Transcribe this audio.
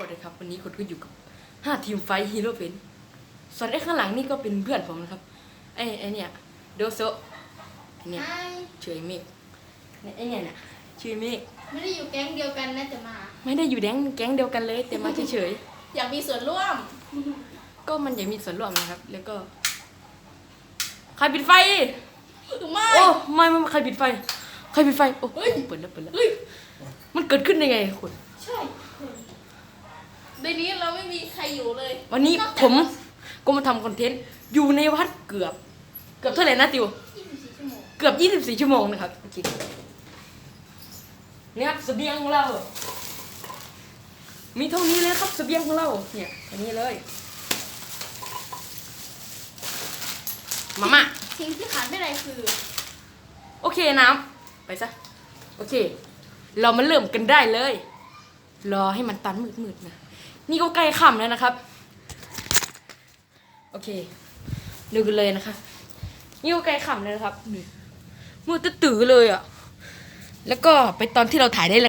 ก่อนเลยครับ วันนี้คนก็อยู่กับห้าทีมไฟฮีโร่เป็นส่วนไอ้ข้างหลังนี่ก็เป็นเพื่อนผมนะครับไอ้ไอ้เนี่ยโดโซไอ้เนี่ยใช่ชื่อไอ้เมฆเนี่ยไอ้เนี่ยน่ะชื่อไอ้เมฆไม่ได้อยู่แก๊งเดียวกันนะแต่มา ไม่ได้อยู่แก๊งแก๊งเดียวกันเลยแต่มาเฉยอยากมีส่วนร่วมๆก็มันอยากมีส่วนร่วมนะครับ แล้วก็ใครปิดไฟไม่โอ้ไม่ไม่ใครปิดไฟใครปิดไฟโอ้เฮ้ยเปิดแล้วเปิดแล้วเฮ้ยมันเกิดขึ้นได้ไงคุณ ใช่ในนี้เราไม่มีใครอยู่เลยวันนี้อกจากผมก็มาทำคอนเทนต์อยู่ในวัดเกือบ เกือบเท่าไหร่นะติว 24ชั่วโมงเกือบ 24 ชั่วโมงนะครับโอเคนี่ครับเสบียงของเรา มีเท่านี้เลยครับเสบียงของเรา เนี่ยอันนี้เลย มาม่า สิ่งที่ขาดไม่ได้คือโอเคน้ำไปซะ โอเค เรามาเริ่มกันได้เลย รอให้มันตันมืดๆนะ นี่ก็ใกล้ค่ำแล้วนะครับ โอเค ดูกันเลยนะคะนี่ก็ใกล้ค่ำแล้วนะครับมืดตื้อเลยอะ แล้วก็ไปตอนที่เราถ่ายได้เลย